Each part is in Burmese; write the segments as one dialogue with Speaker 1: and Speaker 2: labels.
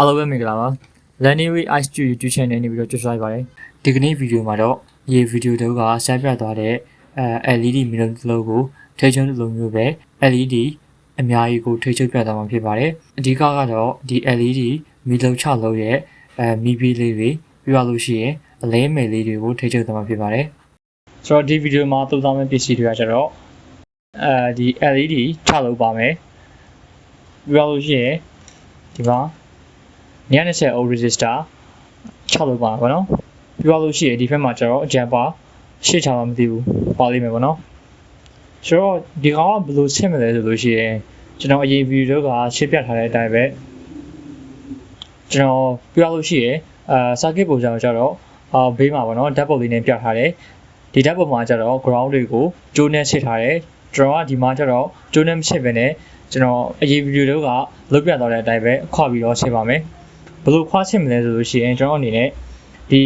Speaker 1: အားလုံးပဲမင်္ဂလာပါ Laneway Ice Studio YouTube channel နေပြီးတော့ကြိုဆိုလိုက်ပါတယ်ဒီကနေ့ဗီဒီယိုမှာတော့ရေဗီဒီယိုတုန်းကဆက်ပြသွားတဲ့အဲ LED မီလုံးတစ်လုံးကိုထိချုံတစ်လုံးမျိုးပဲ LED အများကြီးကိုထိချုံပြသွားမှာဖြစ်ပါတယ်အဓိကကတော့ဒီ LED မီလုံး6လုံးရဲ့အဲမီပီလေးတွေပြရလို့ရှိရင်အလဲမယ်လေးတွေကိုထိချုံသွားမှာဖြစ်ပါတယ်ဆိုတော့ဒီဗီဒီယိုမှာသုံးဆောင်မယ့်ပစ္စည်းတွေကကျတော့အဲဒီ LED 6လုံးပါမယ်ပြရလို့ရှိရင်ဒီမှာ 920 ohm resistor 6လို့ပါပါနော်ပြောလို့ရှိရင်ဒီဘက်မှာကျတော့အကြံပါရှေ့ချတော့မသိဘူးပါလိမ့်မယ်ပေါ့နော်ဆိုတော့ဒီကောင်ကဘယ်လိုဆင့်မလဲဆိုလို့ရှိရင်ကျွန်တော်အရင်ဗီဒီယိုကရှင်းပြထားတဲ့အတိုင်းပဲကျွန်တော်ပြောလို့ရှိရင်အာ circuit ပုံစံကိုကျတော့အာဘေးမှာပေါ့နော်ဓာတ်ပုံလေးနဲ့ပြထားတယ်ဒီဓာတ်ပုံမှာကျတော့ ground တွေကိုကျိုးနဲ့ဆစ်ထားတယ်ကျွန်တော်ကဒီမှာကျတော့ကျိုးနဲ့မဆစ်ဘဲနဲ့ကျွန်တော်အရင်ဗီဒီယိုကလုတ်ပြသွားတဲ့အတိုင်းပဲခွာပြီးတော့ဆစ်ပါမယ် ဘယ်လိုခွာချင်မလဲဆိုလို့ရှိရင်ကျွန်တော်အနေနဲ့ဒီ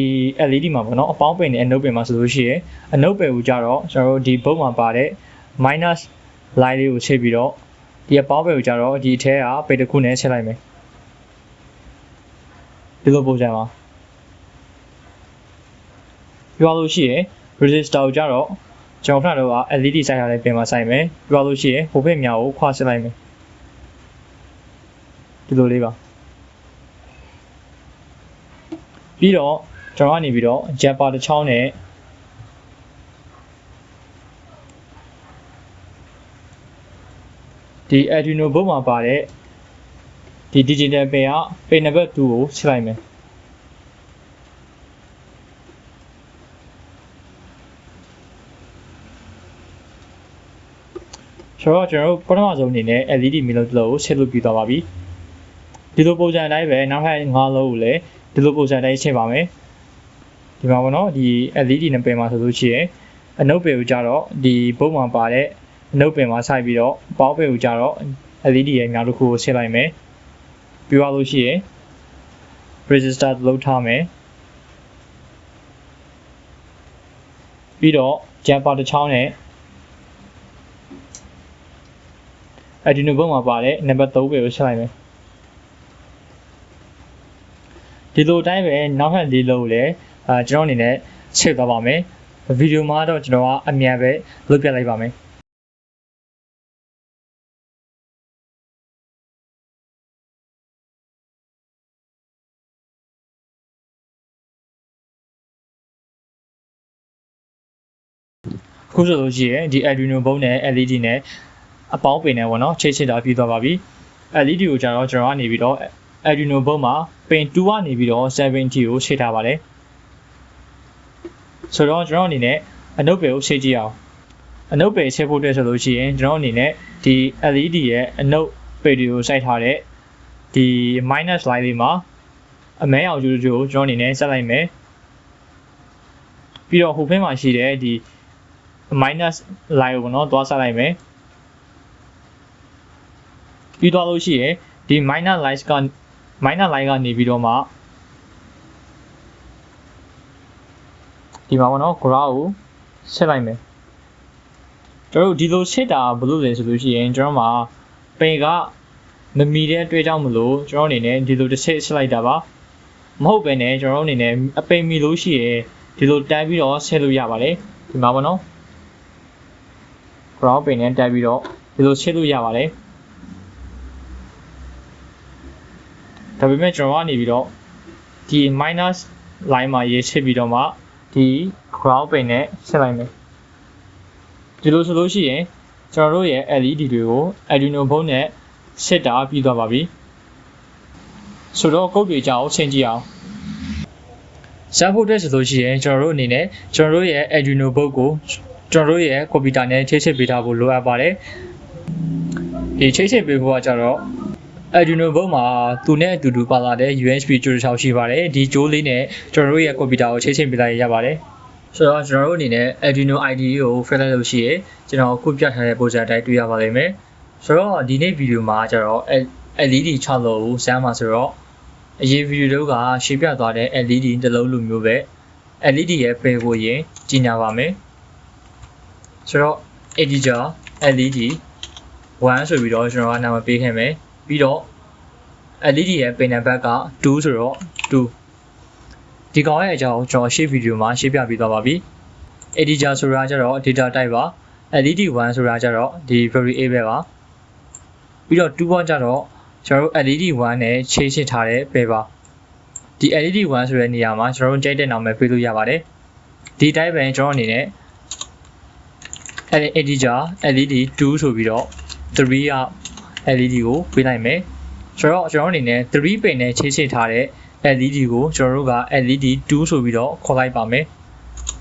Speaker 1: LED မှာပေါ့နော်အပေါင်းပင်နဲ့အနုပ်ပင်မှာဆိုလို့ရှိရင်အနုပ်ပင်ကိုကြတော့ကျွန်တော်တို့ဒီဘုတ်မှာပါတဲ့ minus line လေးကိုချိန်ပြီးတော့ဒီအပေါင်းပင်ကိုကြတော့ဒီအထဲကပေတစ်ခုနဲ့ချက်လိုက်မယ်ဒီလိုပုံစံပါပြောလို့ရှိရင် resistor ကိုကြတော့ကျွန်တော်ခဏတော့ LED စိုက်ထားတဲ့ပင်မှာစိုက်မယ်ပြောလို့ရှိရင်ဟိုဘက်မြောက်ကိုခွာစစ်လိုက်မယ်ဒီလိုလေးပါ ပြီးတော့ကျွန်တော်ကနေပြီးတော့ Java တစ်ချောင်းနဲ့ဒီ Arduino board မှာပါတဲ့ဒီ digital pin က pin number 2ကိုချိန်လိုက်မယ်ဆိုတော့ကျွန်တော်တို့ပထမဆုံးအနေနဲ့ LED မီလုံးတစ်လုံးကိုဆက်လုပ်ပြီးသွားပါပြီဒီလိုပုံစံအတိုင်းပဲနောက်ထပ်5လုံးကိုလည်း ဒီလိုပုံစံတိုင်းချိန်ပါမယ်ဒီမှာပေါ့နော်ဒီ LED နဲ့ပင်မှာဆိုလို့ရှိရင်အနုပ်ပင်ကိုကြတော့ဒီဘုတ်မှာပါတဲ့အနုပ်ပင်မှာစိုက်ပြီးတော့ပေါင်းပင်ကိုကြတော့ LED ရဲ့အများတစ်ခုကိုဆက်လိုက်မယ်ပြီးသွားလို့ရှိရင် resistor လောက်ထားမယ်ပြီးတော့ jumper တစ်ချောင်းနဲ့ Arduino ဘုတ်မှာပါတဲ့ number 3ပဲကိုဆက်လိုက်မယ် ဒီလိုအတိုင်းပဲနောက်ထပ်လေးလုံးကိုလည်းအာကျွန်တော်အနေနဲ့ချိန်သွားပါမယ်ဗီဒီယိုမှာတော့ကျွန်တော်ကအမြန်ပဲလုပ်ပြလိုက်ပါမယ်ခုဆိုလို့ရှိရင်ဒီ Arduino ဘုတ်နဲ့ LED နဲ့အပေါင်းပင်နဲ့ပေါ့နော်ချိတ်ချိတ်တာပြီးသွားပါပြီ LED ကိုကျတော့ကျွန်တော်ကနေပြီးတော့ Arduino ဘုတ်မှာပင်2ကနေပြီးတော့70ကိုချိန်ထားပါတယ်ဆိုတော့ကျွန်တော်အနေနဲ့အနုပ်ပယ်ကိုချိန်ကြည့်အောင်အနုပ်ပယ်ချိန်ဖို့အတွက်ဆိုလို့ရှိရင်ကျွန်တော်အနေနဲ့ဒီ LED ရဲ့အနုပ်ပယ်တွေကိုစိုက်ထားတဲ့ဒီ minus line လေးမှာအမဲအောင်ကျိုးကျိုးကိုကျွန်တော်အနေနဲ့ဆက်လိုက်မယ်ပြီးတော့ဟိုဘက်မှာရှိတဲ့ဒီ minus line ကိုပေါ့နော်သွားဆက်လိုက်မယ်ပြီးသွားလို့ရှိရင်ဒီ minus lines က minor line ကနေပြီးတော့မှဒီမှာပေါ့နော် graph ကိုဆက်လိုက်မယ်ကျွန်တော်တို့ဒီလိုဆက်တာဘယ်လိုလဲဆိုလို့ရှိရင်ကျွန်တော်မှာပင်ကမမီတဲ့အတွက်ကြောင့်မလို့ကျွန်တော်အနေနဲ့ဒီလိုတစ်ဆက်ဆက်လိုက်တာပါမဟုတ်ပဲねကျွန်တော်တို့အနေနဲ့အပိန်မီလို့ရှိရင်ဒီလိုတိုင်းပြီးတော့ဆက်လို့ရပါတယ်ဒီမှာပေါ့နော် graph ပင်နဲ့တိုင်းပြီးတော့ဒီလိုဆက်လို့ရပါတယ် ဒါပေမဲ့ကျွန်တော်ကနေပြီးတော့ဒီ minus line မှာရေးချစ်ပြီးတော့မှဒီ ground pin နဲ့ဆက်လိုက်မယ်ဒီလိုဆိုလို့ရှိရင်ကျွန်တော်တို့ရဲ့ LED တွေကို Arduino board နဲ့ဆက်တာပြီးသွားပါပြီဆိုတော့ကုတ်တွေကြောင်းချိန်ကြည့်အောင်စမ်းဖို့အတွက်ဆိုလို့ရှိရင်ကျွန်တော်တို့အနေနဲ့ကျွန်တော်တို့ရဲ့ Arduino board ကိုကျွန်တော်တို့ရဲ့ကွန်ပျူတာနဲ့ချိတ်ဆက်ပေးထားဖို့လိုအပ်ပါတယ်ဒီချိတ်ဆက်ပေးဖို့ကကြတော့ Arduino ဘုတ်မှာသူနဲ့အတူတူပါလာတဲ့ USB ကြိုးတစ်ချောင်းရှိပါတယ်ဒီကြိုးလေးနဲ့ကျွန်တော်တို့ရဲ့ကွန်ပျူတာကိုချိတ်ချိတ်ပေးလိုက်ရပါတယ်ဆိုတော့ကျွန်တော်တို့အနေနဲ့ Arduino IDE ကို fill လုပ်လို့ရှိရင်ကျွန်တော်အခုပြထားတဲ့ပုံစံအတိုင်းတွေ့ရပါလိမ့်မယ်ဆိုတော့ဒီနေ့ဗီဒီယိုမှာကျတော့ LED 6လုံးကိုစမ်းမှာဆိုတော့အရေးဗီဒီယိုကရှင်းပြသွားတဲ့ LED တစ်လုံးလိုမျိုးပဲ LED ရဲ့ပယ်ကိုရင်ကြီးညာပါမယ်ဆိုတော့ integer LED 1ဆိုပြီးတော့ကျွန်တော်ကနာမည်ပေးခဲ့မယ် ပြီးတော့ LED ရဲ့ပင်နံပါတ်က2ဆိုတော့2ဒီကောင်ရဲ့အကြောင်းကိုကျွန်တော်ရှေ့ဗီဒီယိုမှာရှင်းပြပေးသွားပါပြီ integer ဆိုတာကျတော့ data type ပါ LED 1ဆိုတာကျတော့ဒီ variable ပါပြီးတော့2 point ကျတော့ကျွန်တော်တို့ LED 1နဲ့ချိန်ရှင်းထားတဲ့ပဲပါဒီ LED 1ဆိုတဲ့နေရာမှာကျွန်တော်တို့ကြိုက်တဲ့နာမည်ပေးလို့ရပါတယ်ဒီတိုင်းပဲကျွန်တော်အနေနဲ့ integer LED 2ဆိုပြီးတော့3က LED ကိုပေးလိုက်မယ်ဆိုတော့ကျွန်တော်အနေနဲ့3ပင်နဲ့ချိန်ရှင်းထားတဲ့ LED ကိုကျွန်တော်တို့က LED 2ဆိုပြီးတော့ခေါ်လိုက်ပါမယ်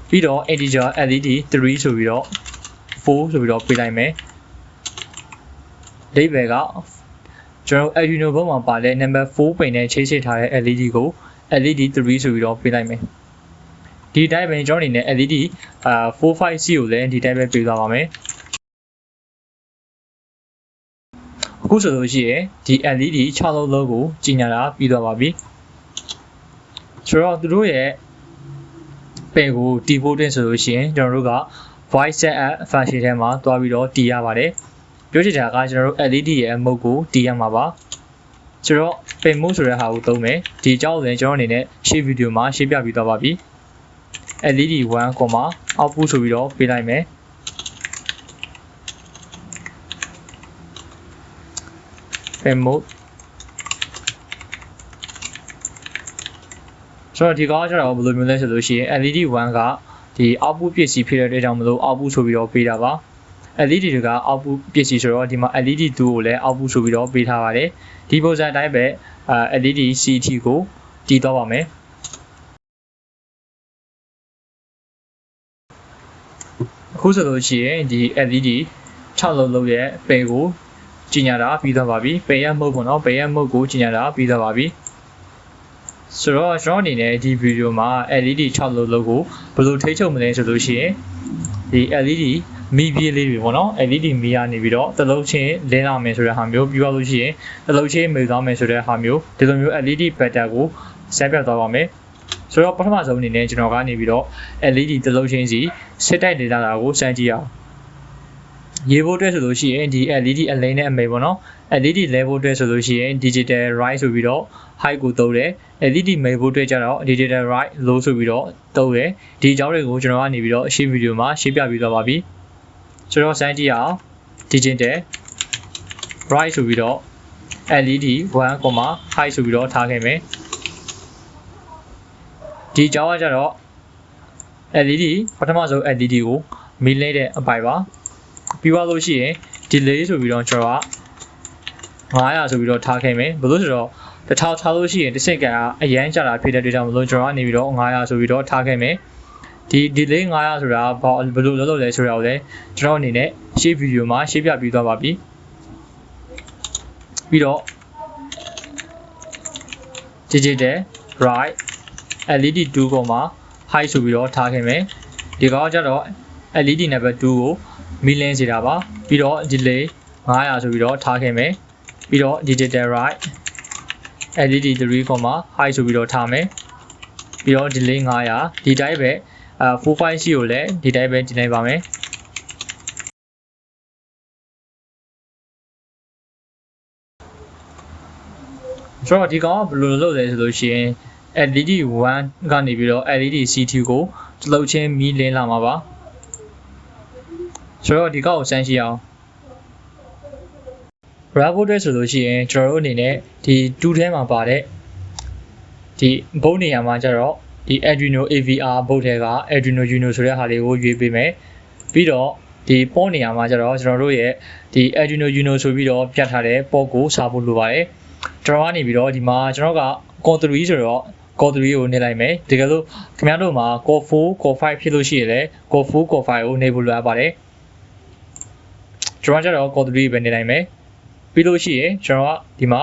Speaker 1: ပြီးတော့ integer LED 3ဆိုပြီးတော့4ဆိုပြီးတော့ပေးလိုက်မယ်ဒိဗယ်ကကျွန်တော် Arduino ဘုံမှာပါတဲ့ number 4ပင်နဲ့ချိန်ရှင်းထားတဲ့ LED ကို LED 3ဆိုပြီးတော့ပေးလိုက်မယ်ဒီတိုင်းပဲကျွန်တော်အနေနဲ့ LED အာ 45C ကိုလည်းဒီတိုင်းပဲပေးသွားပါမယ် အခုဆိုလို့ရှိရင်ဒီ LED 6လုံးလုံးကိုကြီးညာတာပြီးသွားပါပြီဆိုတော့သူတို့ရဲ့ပင်ကိုတီးဖို့တင်ဆိုလို့ရှိရင်ကျွန်တော်တို့က voice set app function ထဲမှာတွားပြီးတော့တီးရပါတယ်ပြောချင်တာကကျွန်တော်တို့ LED ရဲ့အမုတ်ကိုတီးရမှာပါဆိုတော့ပင်မှုဆိုတဲ့ဟာကိုသုံးမယ်ဒီအကြောင်းကိုလည်းကျွန်တော်အနေနဲ့ရှေ့ဗီဒီယိုမှာရှင်းပြပြီးသွားပါပြီ LED 1, output ဆိုပြီးတော့ပေးလိုက်မယ် ပင်မှုဆိုတော့ဒီကောကျတော့ဘယ်လိုမျိုးလဲဆိုလို့ရှိရင် LED 1ကဒီ output ပစ္စည်းဖြစ်တဲ့အတွက်ကြောင့်မလို့ output ဆိုပြီးတော့ပေးတာပါ LED တွေက output ပစ္စည်းဆိုတော့ဒီမှာ LED 2ကိုလည်း output ဆိုပြီးတော့ပေးထားပါတယ်ဒီပုံစံအတိုင်းပဲအာ LED CT ကိုတည်တော့ပါမယ်အခုဆိုလို့ရှိရင်ဒီ LED 6လုံးလုံးရဲ့ပင်ကို ကြီးညာတာပြီးသွားပါပြီပင်ရမုတ်ပေါ့နော်ပင်ရမုတ်ကိုကြီးညာတာပြီးသွားပါပြီဆိုတော့ကျွန်တော်အနေနဲ့ဒီဗီဒီယိုမှာ LED 6လုံးလုံးကိုဘယ်လိုထိချုပ်မလဲဆိုလို့ရှိရင်ဒီ LED မီပြေးလေးတွေပေါ့နော် LED မီးကနေပြီးတော့တလုံးချင်းလင်းလာမယ်ဆိုတဲ့ဟာမျိုးပြီးသွားလို့ရှိရင်တလုံးချင်းမေသွားမယ်ဆိုတဲ့ဟာမျိုးဒီလိုမျိုး LED pattern ကိုဆက်ပြတ်သွားပါမယ်ဆိုတော့ပထမဆုံးအနေနဲ့ကျွန်တော်ကနေပြီးတော့ LED တလုံးချင်းစီစစ်တိုက်နေတာကိုစမ်းကြည့်အောင် ရေးဖို့အတွက်ဆိုလို့ရှိရင်ဒီ LED အလိမ့်နဲ့အမေပေါ့နော် LED လဲဖို့အတွက်ဆိုလို့ရှိရင် digital right ဆိုပြီးတော့ high ကိုသုံးတယ် LED မေဖို့အတွက်ကျတော့ digital right low ဆိုပြီးတော့သုံးတယ်ဒီအကြောင်းတွေကိုကျွန်တော်ကနေပြီးတော့ရှင်းဗီဒီယိုမှာရှင်းပြပြီးသွားပါပြီဆိုတော့စမ်းကြည့်အောင် digital right ဆိုပြီးတော့ LED 1, high ဆိုပြီးတော့ထားခဲ့မယ်ဒီအကြောင်းကကျတော့ LED ပထမဆုံး LED ကိုမီးလဲတဲ့အပိုင်ပါ ပြီးသွားလို့ရှိရင် delay ဆိုပြီးတော့ကျွန်တော်က900ဆိုပြီးတော့ထားခဲ့မယ်ဘယ်လို့ဆိုတော့တစ်ထောင်ထားလို့ရှိရင်တစ်စက္ကန့်ကအရန်ကြာတာဖြစ်တဲ့အတွက်ကြောင့်မလို့ကျွန်တော်ကနေပြီးတော့900ဆိုပြီးတော့ထားခဲ့မယ်ဒီ delay 900ဆိုတာဘာဘယ်လိုလုပ်လို့လဲဆိုတာကိုလည်းကျွန်တော်အနေနဲ့ရှေ့ဗီဒီယိုမှာရှင်းပြပြီးသွားပါပြီပြီးတော့ digital right LED 2ပေါ်မှာ high ဆိုပြီးတော့ထားခဲ့မယ်ဒီကောင်ကျတော့ LED number 2ကို မီလင်းစေတာပါပြီးတော့ delay 900ဆိုပြီးတော့ထားခဲ့မယ်ပြီးတော့ digital right LED 3, high ဆိုပြီးတော့ထားမယ်ပြီးတော့ delay 900ဒီတိုင်းပဲအာ 45C ကိုလည်းဒီတိုင်းပဲတင်လိုက်ပါမယ်ဆိုတော့ဒီကောင်ကဘယ်လိုလုပ်လဲဆိုလို့ရှိရင် LED 1ကနေပြီးတော့ LED C2 ကိုတလုတ်ချင်းမီးလင်းလာမှာပါ ဆိုတော့ဒီကောက်ကိုစမ်းကြည့်အောင် Bravo အတွက်ဆိုလို့ရှိရင်ကျွန်တော်တို့အနေနဲ့ဒီ2ထဲမှာပါတဲ့ဒီဘုတ်နေရာမှာကျတော့ဒီ Arduino AVR ဘုတ်ထဲက Arduino Uno ဆိုတဲ့ဟာလေးကိုရွေးပေးမယ်ပြီးတော့ဒီပေါ့နေရာမှာကျတော့ကျွန်တော်တို့ရဲ့ဒီ Arduino Uno ဆိုပြီးတော့ပြတ်ထားတဲ့ပေါ့ကိုစားဖို့လိုပါတယ်ကျွန်တော်ကနေပြီးတော့ဒီမှာကျွန်တော်က Core 3ဆိုတော့ Core 3ကိုနေလိုက်မယ်တကယ်လို့ခင်ဗျားတို့မှာ Core 4 Core 5ဖြစ်လို့ရှိရင်လည်း Core 4 Core 5ကိုနေဖို့လိုအပ်ပါတယ် ကျွန်တော်ကျတော့ Core 3ပဲနေလိုက်မယ်ပြီးလို့ရှိရင်ကျွန်တော်ကဒီမှာ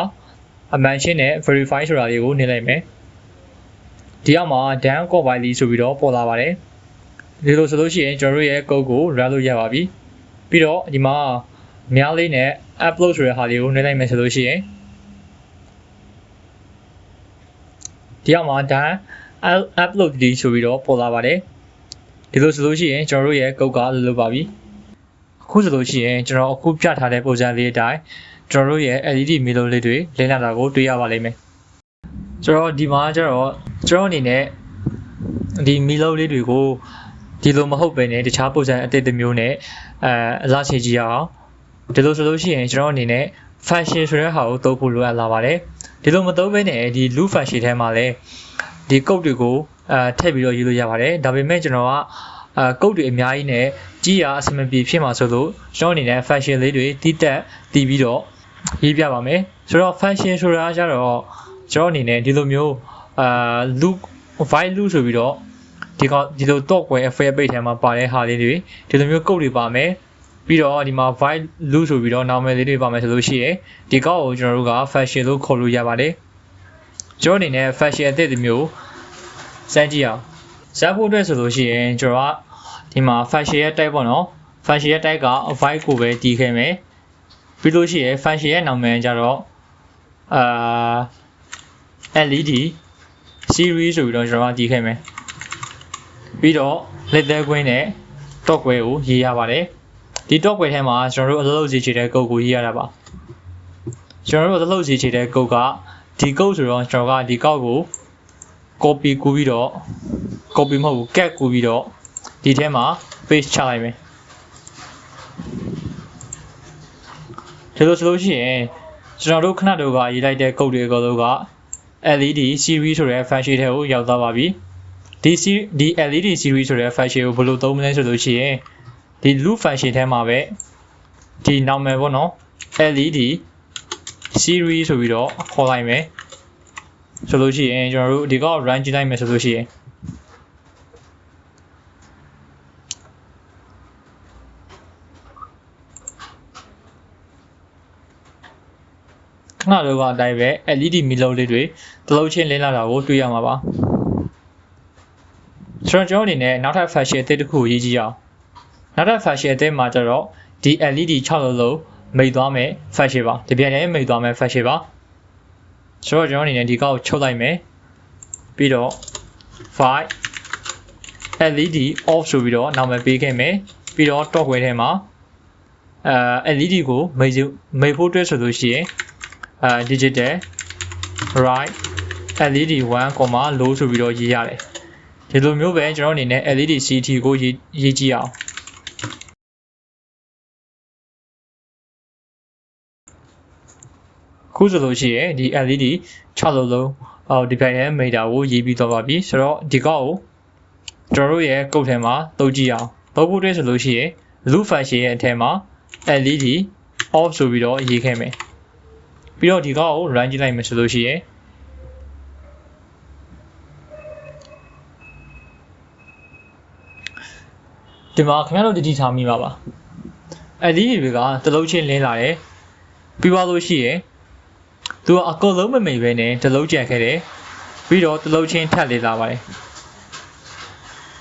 Speaker 1: အမှန်ရှင်းနဲ့ verify ဆိုတာလေးကိုနေလိုက်မယ်ဒီအောက်မှာ down compile ဆိုပြီးတော့ပေါ်လာပါတယ်ဒီလိုဆိုလို့ရှိရင်ကျွန်တော်တို့ရဲ့ code ကို run လုပ်ရပါပြီပြီးတော့ဒီမှာများလေးနဲ့ upload ဆိုတဲ့ဟာလေးကိုနေလိုက်မယ်ဆိုလို့ရှိရင်ဒီအောက်မှာ down upload ဒီဆိုပြီးတော့ပေါ်လာပါတယ်ဒီလိုဆိုလို့ရှိရင်ကျွန်တော်တို့ရဲ့ code ကလုပ်ပါပြီအ ခုဆိုလို့ရှိရင်ကျွန်တော်အခုပြထားတဲ့ပုံစံလေးအတိုင်းကျွန်တော်တို့ရဲ့ LED မီလိုလေးတွေလင်းလာတာကိုတွေ့ရပါလိမ့်မယ်ဆိုတော့ဒီမှာကျတော့ကျွန်တော်အနေနဲ့ဒီမီလိုလေးတွေကိုဒီလိုမဟုတ်ပဲねတခြားပုံစံအသစ်တစ်မျိုးနဲ့အဲအလားချေကြည့်ရအောင်ဒီလိုဆိုလို့ရှိရင်ကျွန်တော်အနေနဲ့ fashion ဆိုတဲ့ဟာကိုသုံးဖို့လိုအပ်လာပါတယ်ဒီလိုမသုံးဘဲနဲ့ဒီ loop fashion ထဲမှာလည်းဒီကုတ်တွေကိုအဲထည့်ပြီးတော့ရေးလို့ရပါတယ်ဒါပေမဲ့ကျွန်တော်ကအဲကုတ်တွေအများကြီးနဲ့ ကြီးရအဆင်မပြေဖြစ်မှာဆိုလို့ကျွန်တော်အနေနဲ့ fashion လေးတွေတီးတက်တီးပြီးတော့ရေးပြပါမယ်ဆိုတော့ fashion ဆိုတာကျတော့ကျွန်တော်အနေနဲ့ဒီလိုမျိုးအာ loop white loop ဆိုပြီးတော့ဒီကောင်ဒီလို top ကွယ် affair page ထဲမှာပါတဲ့ဟာလေးတွေဒီလိုမျိုးကုတ်တွေပါမယ်ပြီးတော့ဒီမှာ white loop ဆိုပြီးတော့နာမည်လေးတွေပါမယ်ဆိုလို့ရှိရင်ဒီကောက်ကိုကျွန်တော်တို့က fashion လို့ခေါ်လို့ရပါတယ်ကျွန်တော်အနေနဲ့ fashion အသစ်တစ်မျိုးစမ်းကြည့်အောင်စမ်းဖို့အတွက်ဆိုလို့ရှိရင်ကျွန်တော်က ဒီမှာ fashion ရဲ့ type ပေါ့နော် fashion ရဲ့ type က white ကိုပဲတီးခဲ့မယ်ပြီးလို့ရှိရင် fashion ရဲ့နာမည်ကျတော့အာ LED series ဆိုပြီးတော့ကျွန်တော်ကတီးခဲ့မယ်ပြီးတော့လက်သေးကွင်းနဲ့ top ကွဲကိုရေးရပါတယ်ဒီ top ကွဲထဲမှာကျွန်တော်တို့အလုပ်လုပ်စီချေတဲ့ကုတ်ကိုရေးရတာပါကျွန်တော်တို့အလုပ်လုပ်စီချေတဲ့ကုတ်ကဒီကုတ်ဆိုတော့ကျွန်တော်ကဒီကောက်ကို copy ကူးပြီးတော့ copy မဟုတ်ဘူး cat ကူးပြီးတော့ ဒီထဲမှာ paste ချလိုက်မယ်ဒီလိုဆိုလို့ရှိရင်ကျွန်တော်တို့ခဏတို့ကရေးလိုက်တဲ့ကုတ်တွေအကုန်လုံးက LED series ဆိုတဲ့ function ထဲကိုရောက်သွားပါပြီဒီ ဒီ LED series ဆိုတဲ့ function ကိုဘယ်လိုသုံးမလဲဆိုလို့ရှိရင်ဒီ loop function ထဲမှာပဲဒီနာမည်ပေါ့နော် LED series ဆိုပြီးတော့ခေါ်လိုက်မယ်ဆိုလို့ရှိရင်ကျွန်တော်တို့ဒီကောက် run ကြည့်လိုက်မယ်ဆိုလို့ရှိရင် ခဏတော့ကအတိုင်းပဲ LED မီလုံးလေးတွေတလုံးချင်းလင်းလာတာကိုတွေ့ရမှာပါဆိုတော့ကျွန်တော်အနေနဲ့နောက်ထပ် fashion အသစ်တစ်ခုရေးကြည့်အောင်နောက်ထပ် fashion အသစ်မှာကျတော့ဒီ LED 6လုံးလုံးမိတ်သွားမယ် fashion ပါဒီပြန်လည်းမိတ်သွားမယ် fashion ပါဆိုတော့ကျွန်တော်အနေနဲ့ဒီကောက်ကိုချုပ်လိုက်မယ်ပြီးတော့ file LED off ဆိုပြီးတော့နာမည်ပေးခဲ့မယ်ပြီးတော့ top ခွဲထဲမှာအဲ LED ကိုမိတ်မိတ်ဖို့အတွက်ဆိုလို့ရှိရင် အဲ digital right LED 1, low ဆိုပြီးတော့ရေးရတယ်ဒီလိုမျိုးပဲကျွန်တော်အနေနဲ့ LED CT ကိုရေးရေးကြည့်အောင်ခုဆိုလို့ရှိရင်ဒီ LED 6လုံးလုံးအော်ဒီပိုင်းရဲ့မီတာကိုရေးပြီးတော့ပါပြီဆိုတော့ဒီကောက်ကိုကျွန်တော်တို့ရဲ့ကုတ်ထဲမှာတုပ်ကြည့်အောင်တုပ်ဖို့အတွက်ဆိုလို့ရှိရင် loop function ရဲ့အထက်မှာ LED off ဆိုပြီးတော့ရေးခဲ့မယ် ပြီးတော့ဒီကောက်ကို run ကြည့်လိုက်မယ်ဆိုလို့ရှိရင်ဒီမှာခင်ဗျားတို့တတိထားမိပါပါ LED တွေကတလုံးချင်းလင်းလာတယ်ပြီးပါလို့ရှိရင်သူကအကုန်လုံးမမိတ်ပဲနဲ့တလုံးကြံခဲ့တယ်ပြီးတော့တလုံးချင်းထပ်လေးလာပါတယ်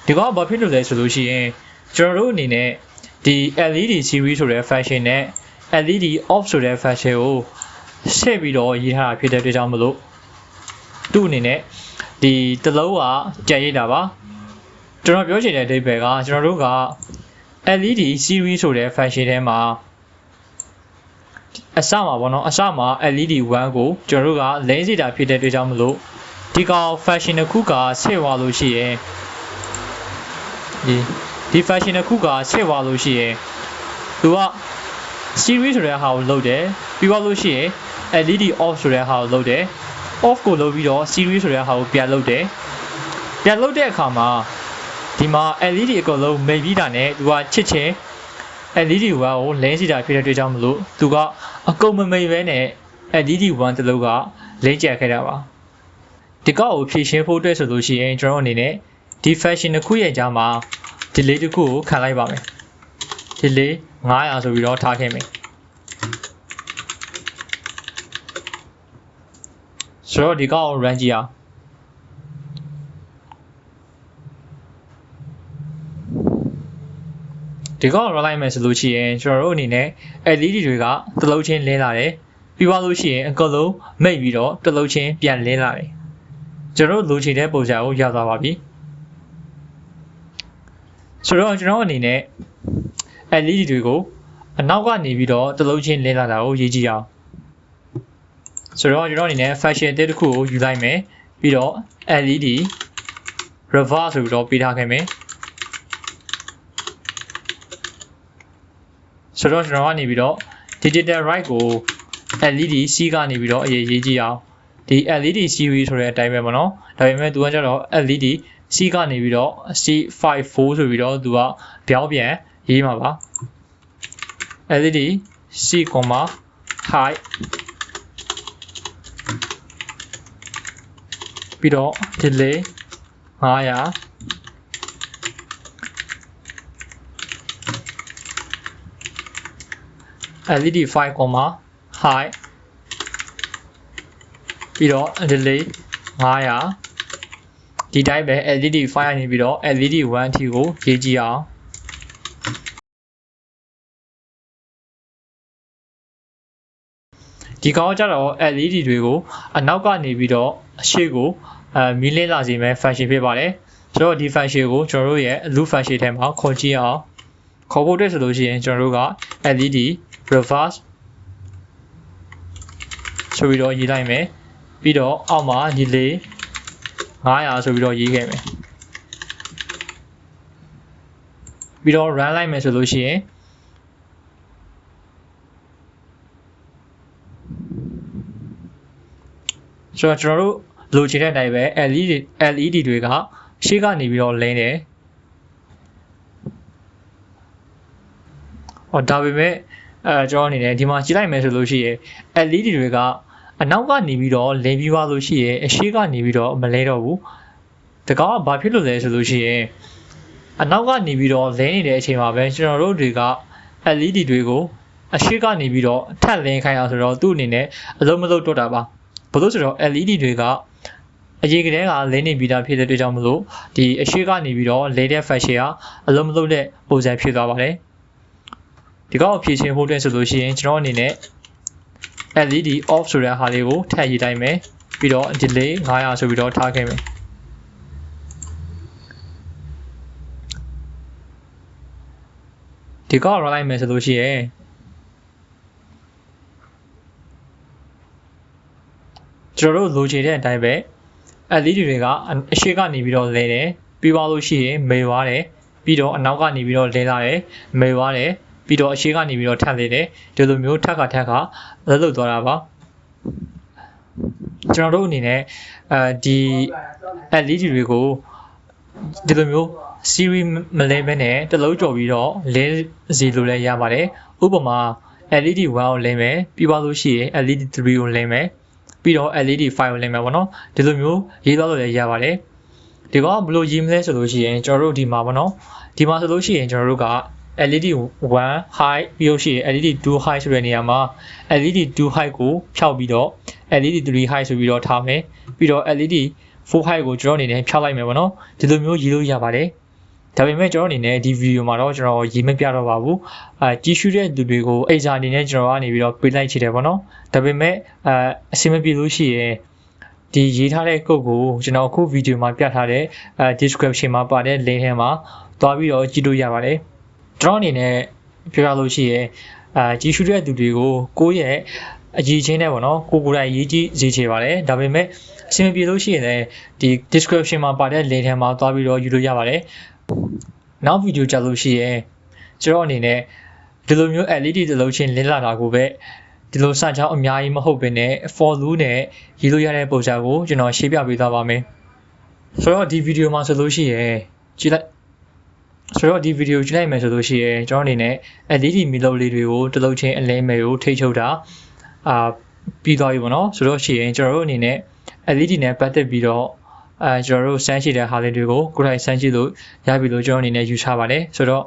Speaker 1: ဒီကောင်ဘာဖြစ်လို့လဲဆိုလို့ရှိရင်ကျွန်တော်တို့အနေနဲ့ဒီ LED series ဆိုတဲ့ fashion နဲ့ LED off ဆိုတဲ့ fashion ကို ဆက်ပြီးတော့ရေးထားတာဖြစ်တဲ့အတွက်ကြောင့်မလို့သူ့အနေနဲ့ဒီတလုံးကကြံရိပ်တာပါကျွန်တော်ပြောချင်တဲ့အဓိပ္ပာယ်ကကျွန်တော်တို့က LED series ဆိုတဲ့ function ထဲမှာအစမှာပေါ့နော်အစမှာ LED 1ကိုကျွန်တော်တို့က lane စီတာဖြစ်တဲ့အတွက်ကြောင့်မလို့ဒီကောင် fashion တစ်ခုကဆက်သွားလို့ရှိရင်ဒီဒီ fashion တစ်ခုကဆက်သွားလို့ရှိရင်သူက series ဆိုတဲ့ဟာကိုလုပ်တယ်ပြီးသွားလို့ရှိရင် LED off ဆိုတဲ့ဟာကိုလုပ်တယ် off ကိုလုပ်ပြီးတော့ series ဆိုတဲ့ဟာကိုပြန်လုပ်တယ်ပြန်လုပ်တဲ့အခါမှာဒီမှာ LED အကုန်လုံးမိတ်ပြီးတာနဲ့သူကချစ်ချင်း LED 1ကိုလင်းစီတာဖြစ်တဲ့အတွက်ကြောင့်မလို့သူကအကုန်မမိတ်ပဲနဲ့ LED 1တလုံးကလိမ့်ကျက်ခဲ့တာပါဒီကောက်ကိုဖြည့်ရှင်းဖို့အတွက်ဆိုလို့ရှိရင်ကျွန်တော်အနေနဲ့ဒီ fashion တစ်ခုရဲ့ကြားမှာ delay တစ်ခုကိုခံလိုက်ပါမယ် delay 900ဆိုပြီးတော့ထားခဲ့မယ်ဆိုတော့ဒီကောက်ကို run ကြည့်အောင်ဒီကောက် run လိုက်မယ်ဆိုလို့ရှိရင်ကျွန်တော်တို့အနေနဲ့ LED တွေကတလုံးချင်းလင်းလာတယ်ပြီးသွားလို့ရှိရင်အကလုံးမိတ်ပြီးတော့တလုံးချင်းပြန်လင်းလာတယ်ကျွန်တော်တို့လိုချင်တဲ့ပုံစံကိုရောက်သွားပါပြီဆိုတော့ကျွန်တော်အနေနဲ့ LED တွေကိုအနောက်ကနေပြီးတော့တလုံးချင်းလင်းလာတာကိုရေးကြည့်အောင်ဆိုတော့ကျွန်တော်အနေနဲ့ fashion တစ်ခုကိုယူလိုက်မယ်ပြီးတော့ LED reverse ဆိုပြီးတော့ပေးထားခဲ့မယ်ဆိုတော့ကျွန်တော်ကနေပြီးတော့ digital right ကို LED C ကနေပြီးတော့အရေးရေးကြည့်အောင်ဒီ LED series ဆိုတဲ့အတိုင်းပဲပေါ့နော်ဒါပေမဲ့သူကကျတော့ LED C ကနေပြီးတော့ C54 ဆိုပြီးတော့သူကပြောင်းပြန် ရေးမှာပါ LED C, high ပြီးတော့ delay 900 LED 5, high ပြီးတော့ delay 900ဒီတိုင်းပဲ LED 5ကနေပြီးတော့ LED 1အထိကိုရေးကြည့်အောင် ဒီကောင်ကကြတော့ LED တွေကိုအနောက်ကနေပြီးတော့အရှိကိုအဲမီးလင်းလာစေမဲ့ function ဖြစ်ပါတယ်ဆိုတော့ဒီ function ကိုကျွန်တော်တို့ရဲ့ loop function ထဲမှာခေါ်ကြည့်အောင်ခေါ်ဖို့အတွက်ဆိုလို့ရှိရင်ကျွန်တော်တို့က LED reverse ဆိုပြီးတော့ရေးလိုက်မယ်ပြီးတော့အောက်မှာ delay 900ဆိုပြီးတော့ရေးခဲ့မယ်ပြီးတော့ run လိုက်မယ်ဆိုလို့ရှိရင် ဆိုတော့ကျွန်တော်တို့လိုချင်တဲ့အတိုင်းပဲ LED LED တွေကရှေ့ကနေပြီးတော့လင်းတယ်ဟောဒါပေမဲ့အဲကျွန်တော်အနေနဲ့ဒီမှာကြည့်လိုက်မယ်ဆိုလို့ရှိရင် LED တွေကအနောက်ကနေပြီးတော့လင်းပြီးသွားလို့ရှိရင်အရှိကနေပြီးတော့မလဲတော့ဘူးတကောကဘာဖြစ်လို့လဲဆိုလို့ရှိရင်အနောက်ကနေပြီးတော့လင်းနေတဲ့အချိန်မှာပဲကျွန်တော်တို့တွေက LED တွေကိုအရှိကနေပြီးတော့ထပ်လင်းခိုင်းအောင်ဆိုတော့သူ့အနေနဲ့အလုံးမလုံးတော့တာပါ ဘာလို့ဆိုတော့ LED တွေကအရေးကလေးကလင်းနေပြီးသားဖြစ်တဲ့အတွက်ကြောင့်မလို့ဒီအရှိကနေပြီးတော့လဲတဲ့ fashion ကအလုံးမလုံးတဲ့ပုံစံဖြစ်သွားပါတယ်ဒီကောက်ဖြည့်ချင်းဖို့အတွက်ဆိုလို့ရှိရင်ကျွန်တော်အနေနဲ့ LED off ဆိုတဲ့ဟာလေးကိုထည့်ရေးတိုင်းမယ်ပြီးတော့ delay 900ဆိုပြီးတော့ထားခဲ့မယ်ဒီကောက် run လိုက်မယ်ဆိုလို့ရှိရင် ကျွန်တော်တို့လိုချင်တဲ့အတိုင်းပဲ LED တွေကအရှိကနေပြီးတော့လဲတယ်ပြီးသွားလို့ရှိရင်မေသွားတယ်ပြီးတော့အနောက်ကနေပြီးတော့လဲလာတယ်မေသွားတယ်ပြီးတော့အရှိကနေပြီးတော့ထပ်လေတယ်ဒီလိုမျိုးထပ်ခါထပ်ခါလက်လုပ်သွားတာပါကျွန်တော်တို့အနေနဲ့အဲဒီ LED တွေကိုဒီလိုမျိုး series မလဲဘဲနဲ့တစ်လုံးကြော်ပြီးတော့လဲစီလို့လည်းရပါတယ်ဥပမာ LED 1ကိုလဲမယ်ပြီးပါလို့ရှိရင် LED 3ကိုလဲမယ် ပြီးတော့ LED 5ကိုလဲမယ်ပေါ့နော်ဒီလိုမျိုးရေးသွားလို့လည်းရပါတယ်ဒီကောင်ဘယ်လိုရေးမလဲဆိုလို့ရှိရင်ကျွန်တော်တို့ဒီမှာပေါ့နော်ဒီမှာဆိုလို့ရှိရင်ကျွန်တော်တို့က LED 1 high ပြီးလို့ရှိရင် LED 2 high ဆိုတဲ့နေရာမှာ LED 2 high ကိုဖြောက်ပြီးတော့ LED 3 high ဆိုပြီးတော့ထားမယ်ပြီးတော့ LED 4 high ကိုကျွန်တော်အနေနဲ့ဖြောက်လိုက်မယ်ပေါ့နော်ဒီလိုမျိုးရေးလို့ရပါတယ် ဒါပေမဲ့ကျွန်တော်အနေနဲ့ဒီဗီဒီယိုမှာတော့ကျွန်တော်ရေးမပြတော့ပါဘူးအဲကြီးရှုတဲ့သူတွေကိုအိဂျာအနေနဲ့ကျွန်တော်ကနေပြီးတော့ပေးလိုက်ချင်တယ်ပေါ့နော်ဒါပေမဲ့အဲအဆင်မပြေလို့ရှိရင်ဒီရေးထားတဲ့ကုတ်ကိုကျွန်တော်အခုဗီဒီယိုမှာပြထားတဲ့အဲ description မှာပါတဲ့ link ထဲမှာသွားပြီးတော့ကြည့်လို့ရပါတယ်ကျွန်တော်အနေနဲ့ပြောရလို့ရှိရင်အာကြီးရှုတဲ့သူတွေကိုကိုယ့်ရဲ့အကြီးချင်းနဲ့ပေါ့နော်ကိုကိုယ်တိုင်ရေးကြည့်စေချင်ပါတယ်ဒါပေမဲ့အဆင်မပြေလို့ရှိရင်လည်းဒီ description မှာပါတဲ့ link ထဲမှာသွားပြီးတော့ယူလို့ရပါတယ် နောက်ဗီဒီယိုကြလို့ရှိရင်ကျွန်တော်အနေနဲ့ဒီလိုမျိုး LED တစ်လုံးချင်းလင်းလာတာကိုပဲဒီလိုစချောင်းအများကြီးမဟုတ်ဘဲနဲ့ for loop နဲ့ရေးလို့ရတဲ့ပုံစံကိုကျွန်တော်ရှင်းပြပေးသွားပါမယ်ဆိုတော့ဒီဗီဒီယိုမှာဆိုလို့ရှိရင်ကြည့်လိုက်ဆိုတော့ဒီဗီဒီယိုကြည့်လိုက်မယ်ဆိုလို့ရှိရင်ကျွန်တော်အနေနဲ့ LED မီလုံးလေးတွေကိုတစ်လုံးချင်းအလဲမယ်ကိုထိချုပ်တာအာပြီးသွားပြီပေါ့နော်ဆိုတော့ရှိရင်ကျွန်တော်တို့အနေနဲ့ LED နဲ့ပတ်သက်ပြီးတော့ အဲကျွန်တော်တို့စမ်းရှိတဲ့ဟာလေးတွေကိုကိုယ်တိုင်စမ်းကြည့်လို့ရပြီလို့ကျွန်တော်အနေနဲ့ယူဆပါတယ်ဆိုတော့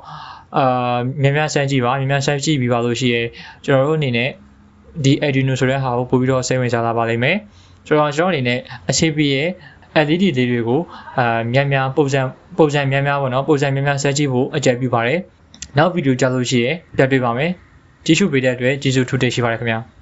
Speaker 1: အာများများစမ်းကြည့်ပါများများစမ်းကြည့်ပြီးပါလို့ရှိရင်ကျွန်တော်တို့အနေနဲ့ဒီ Arduino ဆိုတဲ့ဟာကိုပို့ပြီးတော့စိတ်ဝင်စားလာပါလိမ့်မယ်ကျွန်တော်ကျွန်တော်အနေနဲ့အခြေပြရဲ့ LED လေးတွေကိုအာများများပုံစံပုံစံများများပေါ့နော်ပုံစံများများဆက်ကြည့်ဖို့အကြံပြုပါတယ်နောက်ဗီဒီယိုကြလို့ရှိရင်ပြတွေ့ပါမယ်ကြည့်ရှုပေးတဲ့အတွက်ကျေးဇူးထူးတင်ရှိပါတယ်ခင်ဗျာ